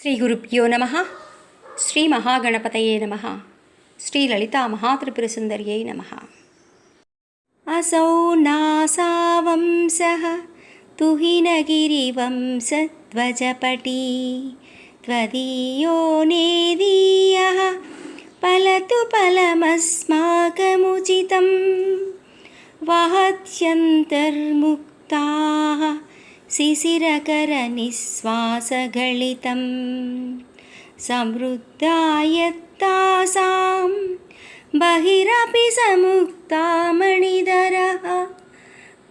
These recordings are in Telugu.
శ్రీ గురుభ్యో నమ. శ్రీ మహాగణపతయే నమ. శ్రీ లలితా మహాత్రిపుర సుందర్యై నమ. అసౌ నాసావంశ తుహినగిరివంశధ్వజపటీ. త్వదీయో నేదీయ. పలతు ఫలమస్మాకముచితం. వహత్యంతర్ముక్తా. शिशिरकरनिःश्वासगलितं समृद्धायत्तासां बहिरपि समुक्ता मणिधरः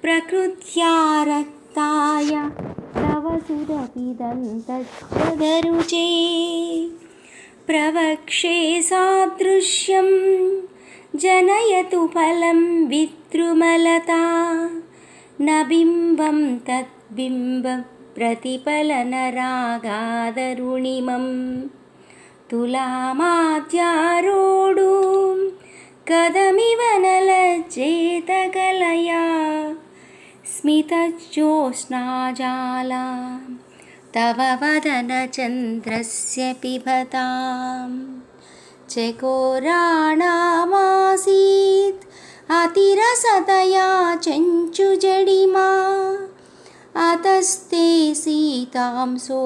प्रकृत्या रक्ताय तव सुरपिदन्तच्छदरुचे प्रवक्षे सादृश्यं जनयतु फलं विद्रुमलता न बिम्बं तद्बिम्बप्रतिफलनरागादरुणिमं तुलामाद्यारोढुं कदमिव न लज्जेतकलया स्मितज्योत्स्नाजाला तव वदनचन्द्रस्य पिबतां चकोराणामासीत् अतिरसतया चञ्चुजडिमा अतस्ते सीतांसो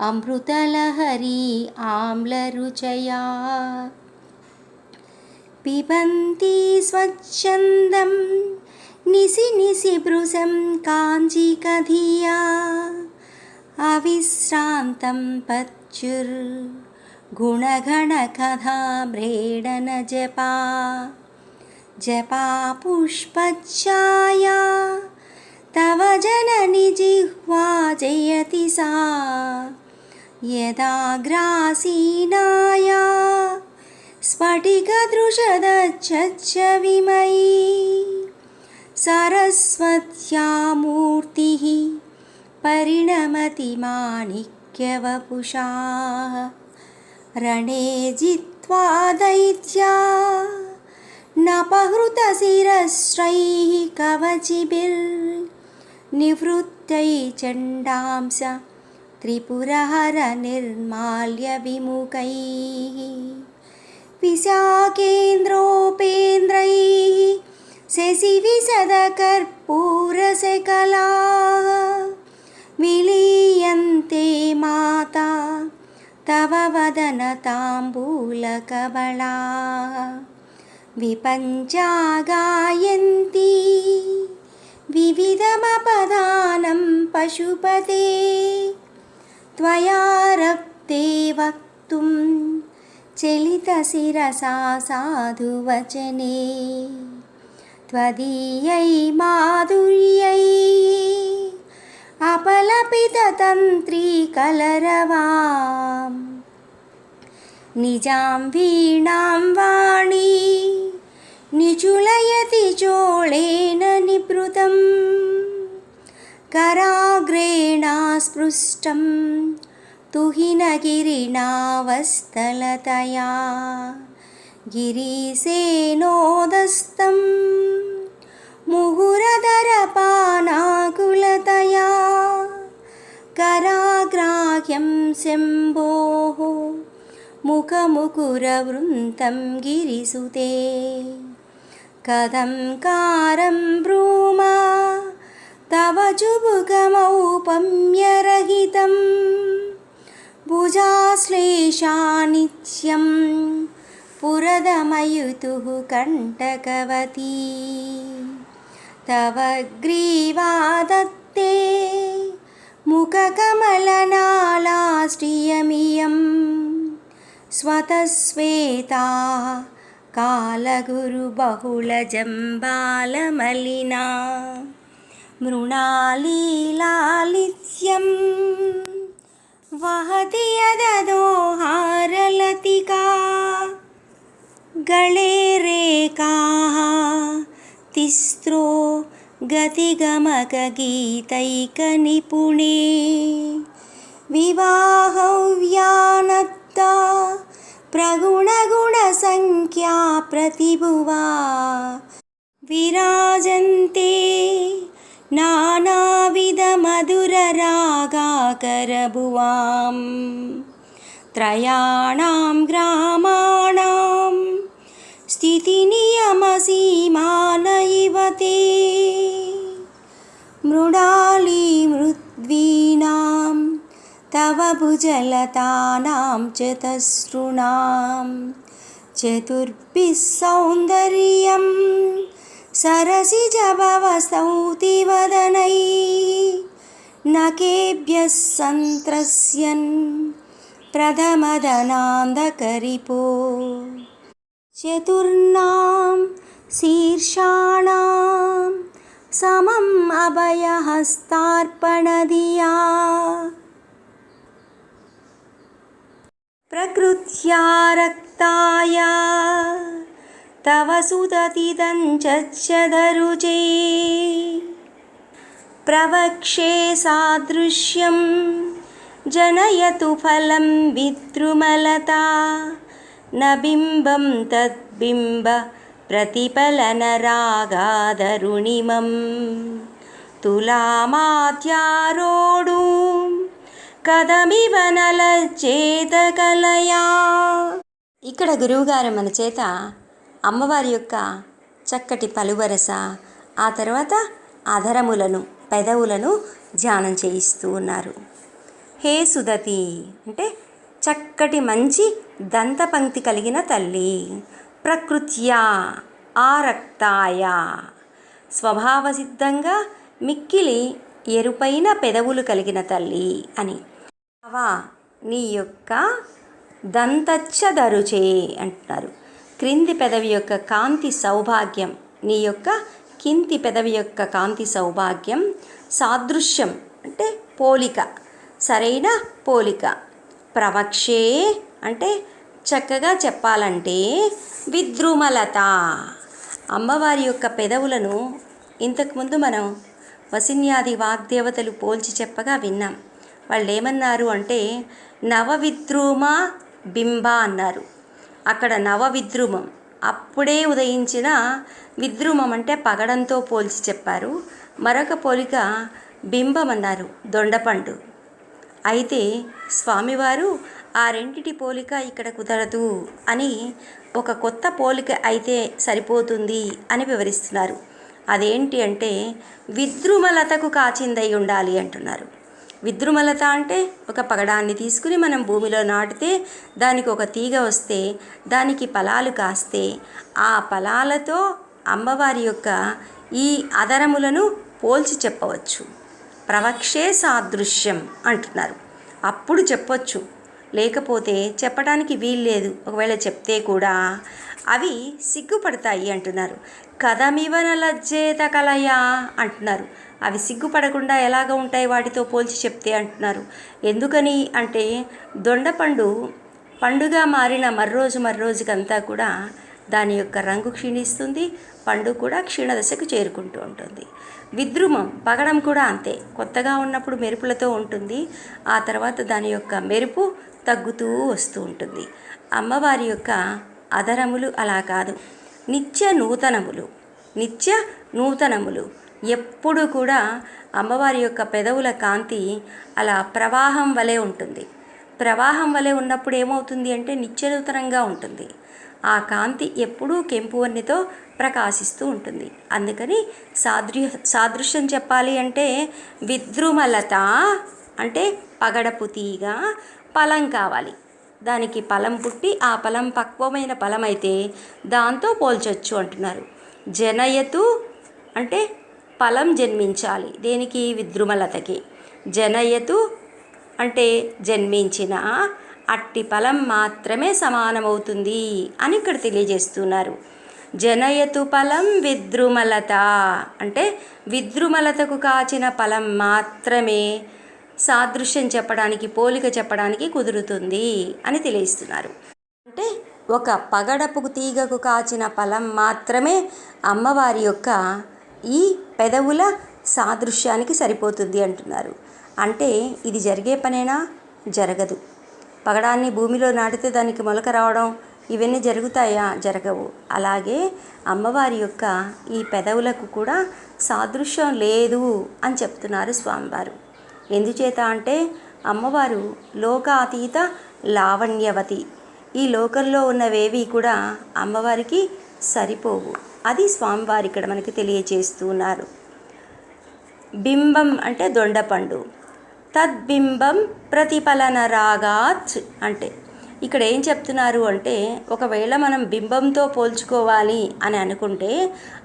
अमृतलहरी आम्लरुचया। पिबन्ति स्वच्छन्दं निसि निसिभृशं काञ्चिकधिया। अविश्रान्तं पच्युर् गुणगणकथाम्रेडनजपा जपा पुष्पच्छाया तव जननि जिह्वा जयति सा। यदाग्रासीनाया स्फटिकदृशदच्छच्च विमयी सरस्वत्या मूर्तिः परिणमति माणिक्यवपुषा रणे जित्वा दैत्या नपहृतशिरश्रैः నివృత్తై చండాంశ త్రిపురహర నిర్మాల్య విముఖై విశాఖేంద్రోపేంద్రై శశివిశదకర్పూరశకలా విలీయంతే మాతా తవ వదనతాంబూలకబళా విపంచా గాయంతి विविधमपदानं पशुपते त्वया रक्ते वक्तुं चलितशिरसा साधुवचने त्वदीयै माधुर्यै अपलपिततन्त्रीकलरवाम् निजां वीणां वाणी निचुलयति चोळेन निभृतं कराग्रेणा स्पृष्टं तुहिनगिरिणावस्तलतया गिरीशेनोदस्तं मुहुरधरपानाकुलतया कराग्राह्यं शम्भोः मुखमुकुरवृन्तं गिरिसुते कथं कारं ब्रूमा? तव चुबुकमौपम्यरहितं भुजाश्लेषा नित्यं पुरदमयुतुः कण्टकवती। तव ग्रीवा दत्ते मुखकमलनालाष्ट्रियमियं स्वतस्वेता कालगुरुबहुलजम्बालमलिना मृणालीलालित्यं वहति यददोहारलतिका गळे रेखाः तिस्रो गतिगमकगीतैकनिपुणे विवाहव्यानत्ता प्रगुणगुणसङ्ख्या प्रतिभुवा। विराजन्ते नानाविधमधुररागाकरभुवां त्रयाणां ग्रामाणां स्थितिनियमसीमान इव ते मृणालीमृद्वीणां तव भुजलतानां चतसृणां चतुर्भिः सौन्दर्यं सरसिजभवस्तौतिवदनै नकेभ्यः सन्त्रस्यन् प्रथमदनान्दकरिपो चतुर्णां शीर्षाणां समम् अभयहस्तार्पणधिया प्रकृत्या रक्ताय। तव सुदतिदञ्चदरुजे प्रवक्षे सादृश्यं जनयतु फलं विद्रुमलता। न बिम्बं तद्बिम्ब प्रतिफलनरागादरुणिमं तुलामाद्यारोढुं కదమివ కలయా ఇక్కడ గురువుగారు మన చేత అమ్మవారి యొక్క చక్కటి పలువరస ఆ తర్వాత అధరములను పెదవులను ధ్యానం చేయిస్తూ ఉన్నారు. హే సుదతి అంటే చక్కటి మంచి దంతపంక్తి కలిగిన తల్లి. ప్రకృత్యా ఆరక్తాయ. స్వభావసిద్ధంగా మిక్కిలి ఎరుపైన పెదవులు కలిగిన తల్లి అని. అవా నీ యొక్క దంతచ్చదరుచే అంటున్నారు. క్రింది పెదవి యొక్క కాంతి సౌభాగ్యం నీ యొక్క కింది పెదవి యొక్క కాంతి సౌభాగ్యం సాదృశ్యం అంటే పోలిక సరైన పోలిక. ప్రవక్షే అంటే చక్కగా చెప్పాలంటే విద్రుమలత. అమ్మవారి యొక్క పెదవులను ఇంతకుముందు మనం వసిన్యాది వాగ్దేవతలు పోల్చి చెప్పగా విన్నాం. వాళ్ళు ఏమన్నారు అంటే నవవిద్రుమ బింబ అన్నారు. అక్కడ నవవిద్రుమం. అప్పుడే ఉదయించిన విద్రుమం అంటే పగడంతో పోల్చి చెప్పారు. మరొక పోలిక బింబం అన్నారు దొండపండు. అయితే స్వామివారు ఆ రెండిటి పోలిక ఇక్కడ కుదరదు అని ఒక కొత్త పోలిక అయితే సరిపోతుంది అని వివరిస్తున్నారు. అదేంటి అంటే విద్రుమలతకు కాచిందై ఉండాలి అంటున్నారు. విద్రుమలత అంటే ఒక పగడాన్ని తీసుకుని మనం భూమిలో నాటితే దానికి ఒక తీగ వస్తే దానికి ఫలాలు కాస్తే ఆ ఫలాలతో అమ్మవారి యొక్క ఈ అదరములను పోల్చి చెప్పవచ్చు. ప్రవక్షే సాదృశ్యం అంటున్నారు. అప్పుడు చెప్పొచ్చు. లేకపోతే చెప్పడానికి వీల్లేదు ఒకవేళ చెప్తే కూడా అవి సిగ్గుపడతాయి అంటున్నారు. కథమివన లజ్జేత కలయా అంటున్నారు. అవి సిగ్గుపడకుండా ఎలాగ ఉంటాయి వాటితో పోల్చి చెప్తే అంటున్నారు. ఎందుకని అంటే దొండపండు పండుగ మారిన మర్రోజు మర్రోజుకంతా కూడా దాని యొక్క రంగు క్షీణిస్తుంది పండు కూడా క్షీణదశకు చేరుకుంటూ ఉంటుంది. విద్రుమం పగడం కూడా అంతే. కొత్తగా ఉన్నప్పుడు మెరుపులతో ఉంటుంది ఆ తర్వాత దాని యొక్క మెరుపు తగ్గుతూ వస్తూ ఉంటుంది. అమ్మవారి యొక్క అదరములు అలా కాదు. నిత్య నూతనములు నిత్య నూతనములు. ఎప్పుడు కూడా అమ్మవారి యొక్క పెదవుల కాంతి అలా ప్రవాహం వలె ఉంటుంది. ప్రవాహం వలె ఉన్నప్పుడు ఏమవుతుంది అంటే నిత్యనూతనంగా ఉంటుంది. ఆ కాంతి ఎప్పుడూ కెంపువన్నెతో ప్రకాశిస్తూ ఉంటుంది. అందుకని సాదృ సాదృశ్యం చెప్పాలి అంటే విద్రుమలత అంటే పగడపు తీగ ఫలం కావాలి. దానికి ఫలం పుట్టి ఆ ఫలం పక్వమైన ఫలమైతే దాంతో పోల్చొచ్చు అంటున్నారు. జనయతు అంటే ఫలం జన్మించాలి. దేనికి? విద్రుమలతకి. జనయతు అంటే జన్మించిన అట్టి ఫలం మాత్రమే సమానమవుతుంది అని ఇక్కడ తెలియజేస్తున్నారు. జనయతు ఫలం విద్రుమలత అంటే విద్రుమలతకు కాచిన ఫలం మాత్రమే సాదృశ్యం చెప్పడానికి పోలిక చెప్పడానికి కుదురుతుంది అని తెలియస్తున్నారు అంటే ఒక పగడపు తీగకు కాచిన ఫలం మాత్రమే అమ్మవారి యొక్క ఈ పెదవుల సాదృశ్యానికి సరిపోతుంది అంటున్నారు. అంటే ఇది జరిగే పనేనా? జరగదు. పగడాన్ని భూమిలో నాటితే దానికి మొలక రావడం ఇవన్నీ జరుగుతాయా? జరగవు. అలాగే అమ్మవారి యొక్క ఈ పెదవులకు కూడా సాదృశ్యం లేదు అని చెప్తున్నారు స్వామివారు. ఎందుచేత అంటే అమ్మవారు లోకాతీత లావణ్యవతి. ఈ లోకంలో ఉన్నవేవి కూడా అమ్మవారికి సరిపోవు. అది స్వామివారు ఇక్కడ మనకి తెలియజేస్తూ ఉన్నారు. బింబం అంటే దొండపండు. తద్బింబం ప్రతిఫలన రాగాత్ అంటే ఇక్కడ ఏం చెప్తున్నారు అంటే ఒకవేళ మనం బింబంతో పోల్చుకోవాలి అని అనుకుంటే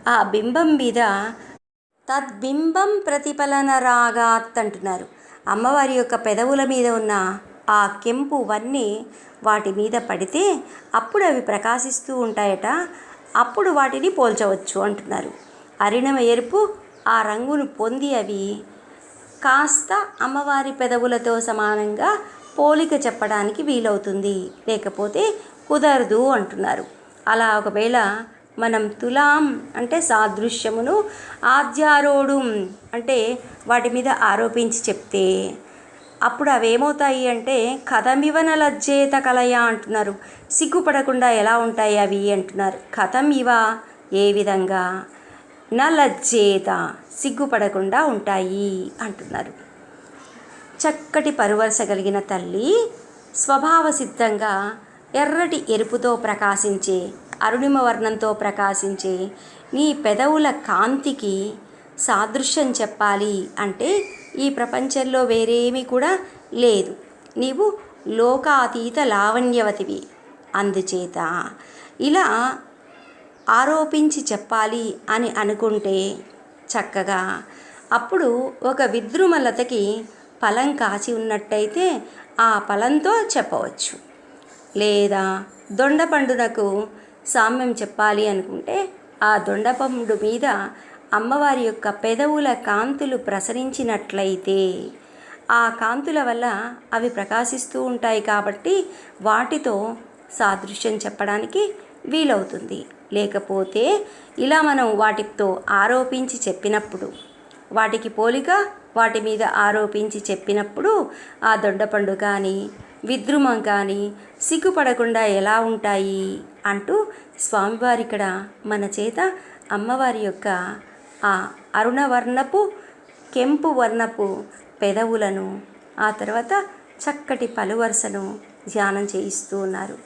ఆ బింబం మీద తద్బింబం ప్రతిఫలన రాగాత్ అంటున్నారు. అమ్మవారి యొక్క పెదవుల మీద ఉన్న ఆ కెంపు వన్నీ వాటి మీద పడితే అప్పుడు అవి ప్రకాశిస్తూ ఉంటాయట. అప్పుడు వాటిని పోల్చవచ్చు అంటున్నారు. అరిణమ ఎరుపు ఆ రంగును పొంది అవి కాస్త అమ్మవారి పెదవులతో సమానంగా పోలిక చెప్పడానికి వీలవుతుంది. లేకపోతే కుదరదు అంటున్నారు. అలా ఒకవేళ మనం తులాం అంటే సాదృశ్యమును ఆద్యారోడు అంటే వాటి మీద ఆరోపించి చెప్తే అప్పుడు అవేమవుతాయి అంటే కథమివన లజ్జేత కలయ అంటున్నారు. సిగ్గుపడకుండా ఎలా ఉంటాయి అవి అంటున్నారు. కథం ఇవ ఏ విధంగా? నా లజ్జేత సిగ్గుపడకుండా ఉంటాయి అంటున్నారు. చక్కటి పరువరస కలిగిన తల్లి స్వభావ సిద్ధంగా ఎర్రటి ఎరుపుతో ప్రకాశించే అరుణిమ వర్ణంతో ప్రకాశించే నీ పెదవుల కాంతికి సాదృశ్యం చెప్పాలి అంటే ఈ ప్రపంచంలో వేరేమీ కూడా లేదు. నీవు లోకాతీత లావణ్యవతివి. అందుచేత ఇలా ఆరోపించి చెప్పాలి అని అనుకుంటే చక్కగా. అప్పుడు ఒక విద్రుమలతకి ఫలం కాచి ఉన్నట్టయితే ఆ ఫలంతో చెప్పవచ్చు. లేదా దొండపండునకు సామ్యం చెప్పాలి అనుకుంటే ఆ దొండపండు మీద అమ్మవారి యొక్క పెదవుల కాంతులు ప్రసరించినట్లయితే ఆ కాంతుల వల్ల అవి ప్రకాశిస్తూ ఉంటాయి కాబట్టి వాటితో సాదృశ్యం చెప్పడానికి వీలవుతుంది. లేకపోతే ఇలా మనం వాటితో ఆరోపించి చెప్పినప్పుడు వాటికి పోలిక వాటి మీద ఆరోపించి చెప్పినప్పుడు ఆ దొండపండు కానీ విద్రుమం కానీ సిగ్గుపడకుండా ఎలా ఉంటాయి అంటూ స్వామివారి ఇక్కడ మన చేత అమ్మవారి యొక్క ఆ అరుణవర్ణపు కెంపు వర్ణపు పెదవులను ఆ తర్వాత చక్కటి పలువరుసను ధ్యానం చేయిస్తూ ఉన్నారు.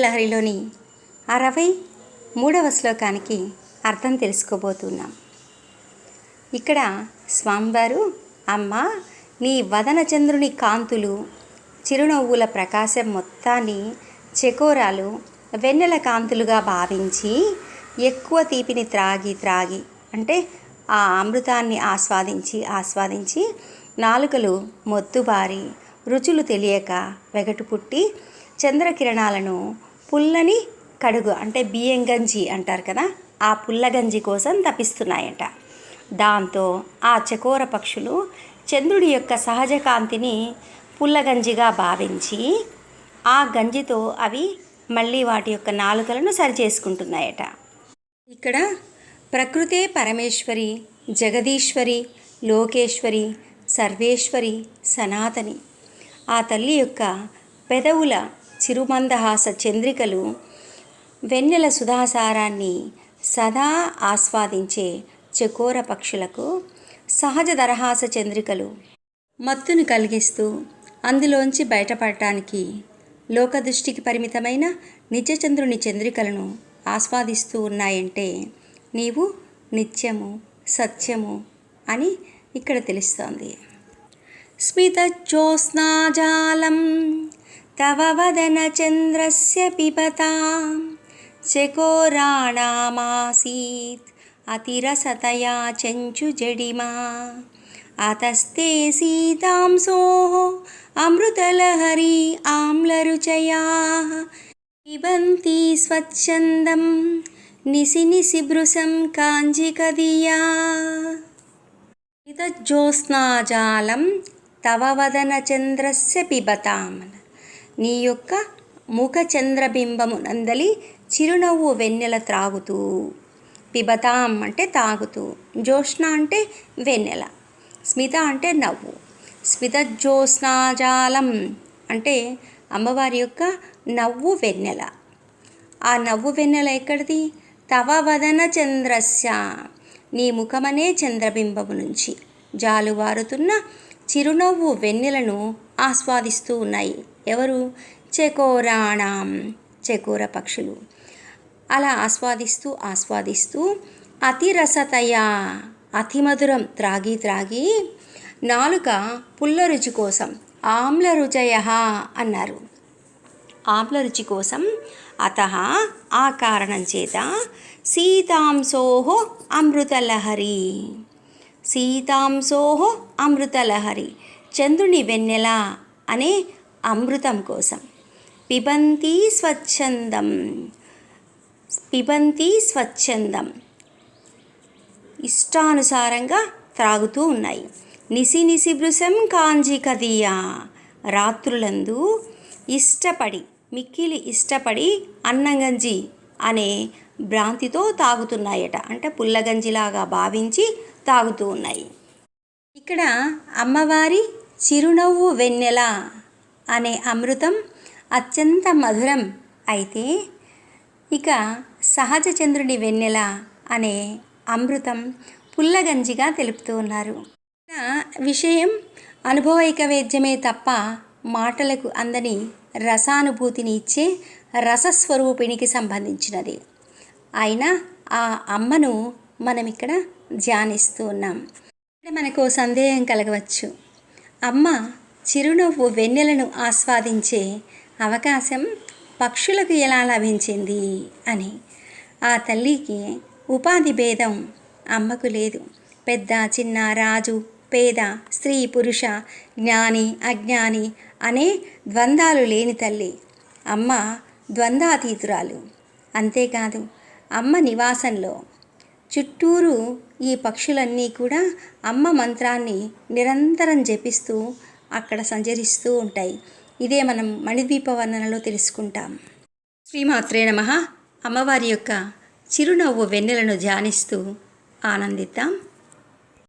లహరిలోని అరవై మూడవ శ్లోకానికి అర్థం తెలుసుకోబోతున్నాం. ఇక్కడ స్వామివారు అమ్మ నీ వదన చంద్రుని కాంతులు చిరునవ్వుల ప్రకాశం మొత్తాన్ని చెకోరాలు వెన్నెల కాంతులుగా భావించి ఎక్కువ తీపిని త్రాగి త్రాగి అంటే ఆ అమృతాన్ని ఆస్వాదించి ఆస్వాదించి నాలుకలు మొత్తుబారి రుచులు తెలియక వెగటు పుట్టి చంద్రకిరణాలను పుల్లని కడుగు అంటే బియ్యం గంజి అంటారు కదా ఆ పుల్లగంజి కోసం తపిస్తున్నాయట. దాంతో ఆ చకోర పక్షులు చంద్రుడి యొక్క సహజ కాంతిని పుల్లగంజిగా భావించి ఆ గంజితో అవి మళ్ళీ వాటి యొక్క నాలుకలను సరిచేసుకుంటున్నాయట ఇక్కడ ప్రకృతే పరమేశ్వరి జగదీశ్వరి లోకేశ్వరి సర్వేశ్వరి సనాతని. ఆ తల్లి యొక్క పెదవుల చిరుమందహాస చంద్రికలు వెన్నెల సుధాసారాన్ని సదా ఆస్వాదించే చకోర పక్షులకు సహజ దరహాస చంద్రికలు మత్తును కలిగిస్తూ అందులోంచి బయటపడటానికి లోకదృష్టికి పరిమితమైన నిత్యచంద్రుని చంద్రికలను ఆస్వాదిస్తూ ఉన్నాయంటే నీవు నిత్యము సత్యము అని ఇక్కడ తెలుస్తోంది. స్మితజ్యోత్స్నాజాలం తవ వదన చంద్రస్య పిబతా చకోరాణామాసీత్ అతిరసతయా చెంచు జడిమా. అతస్తే సీతాంసో అమృతలహరి ఆమ్లరుచయా. పిబంతి స్వచ్ఛందం నిసి నిసిభృశం కాంజికదియా. ఇతజ్యోత్స్నాజాలం తవ వదన చంద్రస్య పిబతామన. నీ యొక్క ముఖ చంద్రబింబము నందలి చిరునవ్వు వెన్నెల త్రాగుతూ. పిబతాం అంటే తాగుతూ. జోష్ణ అంటే వెన్నెల. స్మిత అంటే నవ్వు. స్మిత జ్యోత్స్నాజాలం అంటే అమ్మవారి యొక్క నవ్వు వెన్నెల. ఆ నవ్వు వెన్నెల ఎక్కడిది? తవ వదన చంద్రస్య. నీ ముఖమనే చంద్రబింబము నుంచి. జాలువారుతున్న చిరునవ్వు వెన్నెలను ఆస్వాదిస్తూ ఉన్నాయి. ఎవరు? చెకోరాణం చెకోర పక్షులు. అలా ఆస్వాదిస్తూ ఆస్వాదిస్తూ అతిరసతయా. అతిమధురం త్రాగి త్రాగి నాలుక పుల్ల రుచి కోసం ఆమ్ల రుచయ అన్నారు. ఆమ్ల రుచి కోసం అత ఆ కారణం చేత సీతాంశోహో అమృతలహరి సీతాంశోహో అమృతలహరి చంద్రుని వెన్నెల అనే అమృతం కోసం. పిబంతి స్వచ్ఛందం పిబంతి స్వచ్ఛందం. ఇష్టానుసారంగా త్రాగుతూ ఉన్నాయి. నిసి నిసి భృశం కాంజి కదియా. రాత్రులందు ఇష్టపడి మిక్కిలి ఇష్టపడి అన్నగంజి అనే భ్రాంతితో తాగుతున్నాయట. అంటే పుల్లగంజిలాగా భావించి తాగుతూ ఉన్నాయి. ఇక్కడ అమ్మవారి చిరునవ్వు వెన్నెల అనే అమృతం అత్యంత మధురం అయితే ఇక సహజ చంద్రుని వెన్నెల అనే అమృతం పుల్లగంజిగా తెలుపుతూ ఉన్నారు. విషయం అనుభవైక వేద్యమే తప్ప మాటలకు అందని రసానుభూతిని ఇచ్చే రసస్వరూపిణికి సంబంధించినది. అయినా ఆ అమ్మను మనం ఇక్కడ ధ్యానిస్తూ ఉన్నాం. ఇక్కడ మనకు సందేహం కలగవచ్చు. అమ్మ చిరునవ్వు వెన్నెలను ఆస్వాదించే అవకాశం పక్షులకు ఎలా లభించింది అని. ఆ తల్లికి ఉపాధి భేదం అమ్మకు లేదు. పెద్ద చిన్న రాజు పేద స్త్రీ పురుష జ్ఞాని అజ్ఞాని అనే ద్వంద్వాలు లేని తల్లి. అమ్మ ద్వంద్వాతీతురాలు అంతేకాదు అమ్మ నివాసంలో. చుట్టూరు ఈ పక్షులన్నీ కూడా అమ్మ మంత్రాన్ని నిరంతరం జపిస్తూ అక్కడ సంచరిస్తూ ఉంటాయి. ఇదే మనం మణిద్వీప వర్ణనలో తెలుసుకుంటాం. శ్రీమాత్రే నమ. అమ్మవారి యొక్క చిరునవ్వు వెన్నెలను ధ్యానిస్తూ ఆనందిద్దాం.